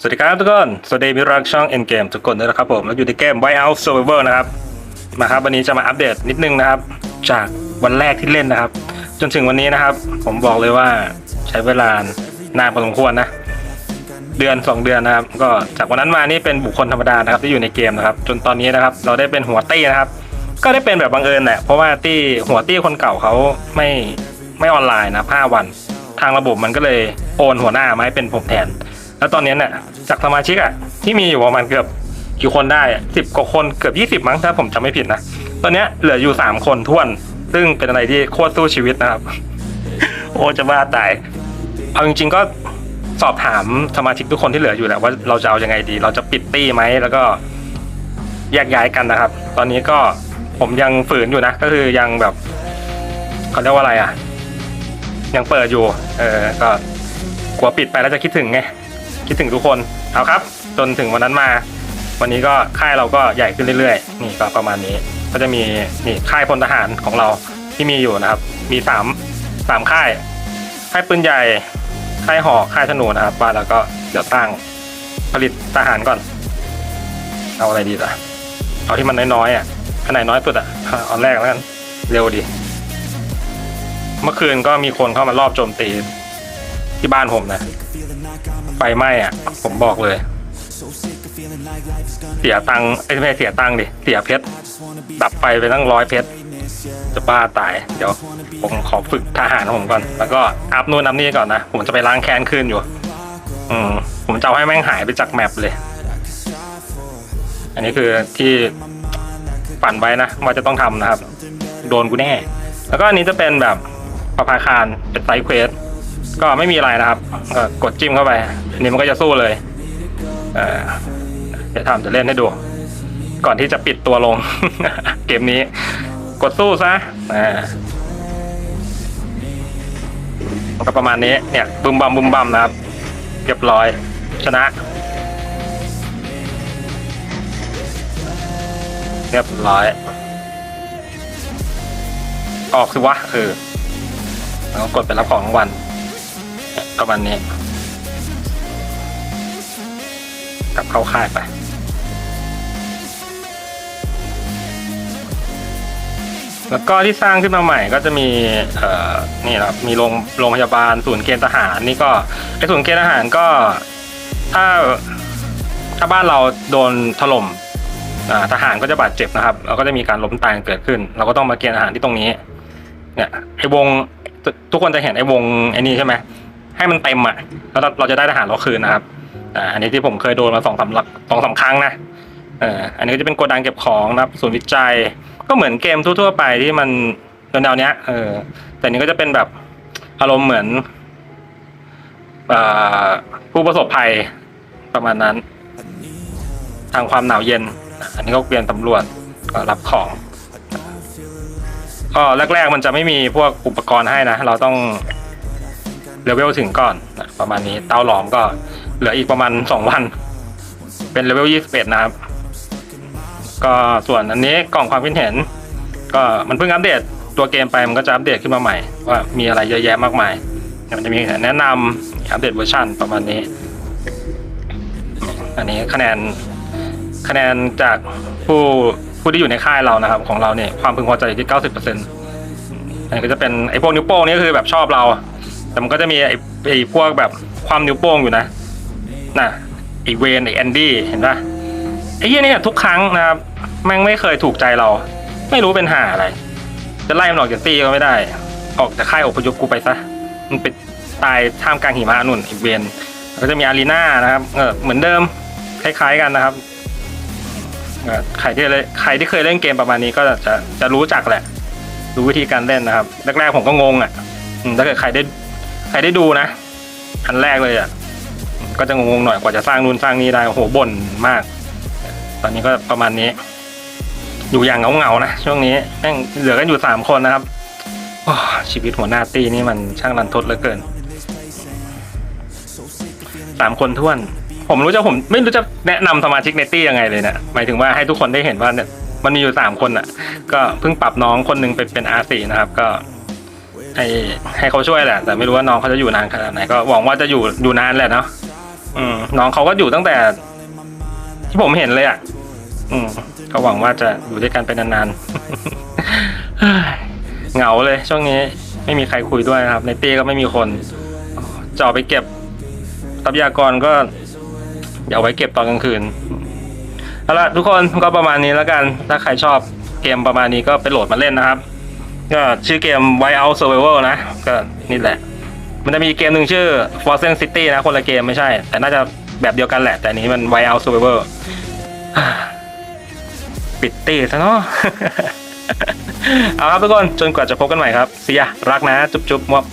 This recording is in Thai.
สวัสดีครับทุกคน สวัสดีมิรักช่อง Endgame ทุกคนด้วยนะครับผมแล้วอยู่ในเกม Whiteout Survivor นะครับ มาครับวันนี้จะมาอัปเดตนิดนึงนะครับ จากวันแรกที่เล่นนะครับ จนถึงวันนี้นะครับ ผมบอกเลยว่าใช้เวลานานพอสมควรนะ เดือน 2 เดือนนะครับ ก็จากวันนั้นมานี่เป็นบุคคลธรรมดานะครับที่อยู่ในเกมนะครับ จนตอนนี้นะครับ เราได้เป็นหัวตี้นะครับ ก็ได้เป็นแบบบังเอิญแหละเพราะว่าตี้หัวตี้คนเก่าเขาไม่ไม่ออนไลน์นะ5วัน ทางระบบมันก็เลยโอนหัวหน้ามาให้เป็นผมแทน แล้วตอนนี้เนี่ยจากสมาชิกอะที่มีอยู่ประมาณเกือบกี่คนได้สิบกว่าคนเกือบยี่สิบมั้งถ้าผมจำไม่ผิดนะตอนนี้เหลืออยู่สามคนท้วน ซึ่งเป็นอะไรที่โคตรสู้ชีวิตนะครับ โอ้จะบ้าตายเอาจริง ๆ ก็สอบถามสมาชิกทุกคนที่เหลืออยู่แหละว่าเราจะเอายังไงดี เราจะปิดตี้ไหมแล้วก็แยกย้ายกันนะครับ ตอนนี้ก็ผมยังฝืนอยู่นะ ก็คือยังแบบเขาเรียกว่าอะไรอะ ยังเปิดอยู่ เออก็กลัวปิดไปแล้วจะคิดถึงไง คิดถึงทุกคนเอาครับ จนถึงวันนั้นมา วันนี้ก็ค่ายเราก็ใหญ่ขึ้นเรื่อยๆ นี่ก็ประมาณนี้ ก็จะมีนี่ค่ายพลทหารของเราที่มีอยู่นะครับ มีสามสามค่าย ค่ายปืนใหญ่ ค่ายหอกค่ายธนูนะครับว่าแล้วก็เดี๋ยวตั้งผลิตทหารก่อน เอาอะไรดีล่ะ เอาที่มันน้อยๆอะอันไหนน้อยสุดอะเอาแรกแล้วกันเร็วดี เมื่อคืนก็มีคนเข้ามารอบโจมตีที่บ้านผมนะ ไฟไหม้อะ ผมบอกเลย เสียตังค์ไอ้ไม่เสียตังค์ดิเสียเพชรดับไฟไปตั้งร้อยเพชรจะบ้าตาย เดี๋ยวผมขอฝึกทหารผมก่อน แล้วก็อัพนู่นอัพนี่ก่อนนะ ผมจะไปล้างแค้นคืนอยู่ อืมผมจะเอาให้แม่งหายไปจากแมปเลย อันนี้คือที่ฝันไว้นะว่าจะต้องทำนะครับ โดนกูแน่ แล้วก็อันนี้จะเป็นแบบประภาคารเป็นไซเควส ก็ไม่มีอะไรนะครับก็กดจิ้มเข้าไปอันนี้มันก็จะสู้เลยเดี๋ยวทำจะเล่นให้ดู ก่อนที่จะปิดตัวลง เกมนี้ กดสู้ซะก็ประมาณนี้เนี่ยบึมบัมบึมบัมนะครับเรียบร้อยชนะเรียบร้อย ออกสิวะเออแล้วกดไปรับของรางวัล ประมาณนี้ กลับเข้าค่ายไป แล้วก็ที่สร้างขึ้นมาใหม่ก็จะมีเอ่อนี่นะครับมีโรงโรงพยาบาลศูนย์เกณฑ์ทหารนี่ก็ไอศูนย์เกณฑ์ทหารก็ถ้าถ้าบ้านเราโดนถล่มอ่าทหารก็จะบาดเจ็บนะครับ แล้วก็จะมีการล้มตายเกิดขึ้น เราก็ต้องมาเกณฑ์ทหารที่ตรงนี้ เนี่ยไอวงทุกคนจะเห็นไอวงไอนี่ใช่ไหม ให้มันเต็มอะแล้วเราจะได้ทหารเราคืนนะครับอ่าอันนี้ที่ผมเคยโดนมาสองสามหลักสองสามครั้งนะเอออันนี้ก็จะเป็นโกดังเก็บของนะครับศูนย์วิจัย ก็เหมือนเกมทั่วๆไปที่มันแนวๆเนี้ยเออแต่นี้ก็จะเป็นแบบอารมณ์เหมือนอ่าผู้ประสบภัยประมาณนั้น ทางความหนาวเย็น อันนี้ก็เปลี่ยนตำรวจก็รับของก็แรก ๆ มันจะไม่มีพวกอุปกรณ์ให้นะ เราต้อง เลเวลถึงก่อนนะประมาณนี้เตาหลอมก็เหลืออีกประมาณสองวัน เป็นเลเวลยี่สิบเอ็ดนะครับ ก็ส่วนอันนี้กล่องความคิดเห็น ก็มันเพิ่งอัปเดตตัวเกมไปมันก็จะอัปเดตขึ้นมาใหม่ ว่ามีอะไรเยอะแยะมากมายมันจะมีแนะนำอัปเดตเวอร์ชันประมาณนี้ อันนี้คะแนนคะแนนจากผู้ผู้ที่อยู่ในค่ายเรานะครับ ของเราเนี่ยความพึงพอใจอยู่ที่เก้าสิบเปอร์เซ็นต์อันนี้ก็จะเป็นไอ้พวกนิ้วโป้งนี่ก็คือแบบชอบเรา แต่มันก็จะมีไอ้ไอ้พวกแบบความนิ้วโป้งอยู่นะน่ะไอ้เวนไอ้แอนดี้เห็นปะไอ้เหี้ยนี่ทุกครั้งนะครับแม่งไม่เคยถูกใจเรา ไม่รู้เป็นหาอะไร จะไล่มันออกจากตีก็ไม่ได้ ออกจากค่ายอพยพกูไปซะมันไปตายท่ามกลางหิมะนุ่นไอีกเวนก็จะมีอารีนานะครับเออเหมือนเดิมคล้าย ๆกันนะครับใครที่เลยใครที่เคยเล่นเกมประมาณนี้ก็จะจะรู้จักแหละ รู้วิธีการเล่นนะครับแรกๆผมก็งงอะถ้าเกิดใครได้ ใครได้ดูนะอันแรกเลยอะก็จะงงๆหน่อยกว่าจะสร้างนู่นสร้างนี่ได้โอ้โหบ่นมาก ตอนนี้ก็ประมาณนี้ อยู่อย่างเงาๆนะช่วงนี้แม่งเหลือกันอยู่สามคนนะครับชีวิตหัวหน้าตีนี่มันช่างรันทดเหลือเกินสามคนท้วน ผมรู้จะผมไม่รู้จะแนะนำสมาชิกในตี้ยังไงเลยเนะี่ยหมายถึงว่าให้ทุกคนได้เห็นว่าเนี่ยมันมีอยู่สามคนอะ ก็เพิ่งปรับน้องคนหนึงไปเป็นอาสีนะครับ ก็ ให้ให้เขาช่วยแหละ แต่ไม่รู้ว่าน้องเขาจะอยู่นานขนาดไหนก็หวังว่าจะอยู่อยู่นานแหละเนาะอืมน้องเขาก็อยู่ตั้งแต่ ที่ผมเห็นเลยอะ อืมก็หวังว่าจะอยู่ด้วยกันไปนานๆเหงาเลยช่วงนี้ไม่มีใครคุยด้วยนะครับ ในเตีก็ไม่มีคนจะออกไปเก็บทรัพยากรก็อย่าเอาไว้เก็บตอนกลางคืนเอาละทุกคนก็ประมาณนี้แล้วกัน ถ้าใครชอบเกมประมาณนี้ก็ไปโหลดมาเล่นนะครับ ก็ชื่อเกม White Out Survival นะ ก็นี่แหละ มันจะมีเกมหนึ่งชื่อ Frozen City นะ คนละเกมไม่ใช่ แต่น่าจะแบบเดียวกันแหละ แต่นี้มัน White Out Survival ปิดตีซะเนาะเอาครับทุกคน จนกว่าจะพบกันใหม่ครับเสียรักนะ จุ๊บๆมอบ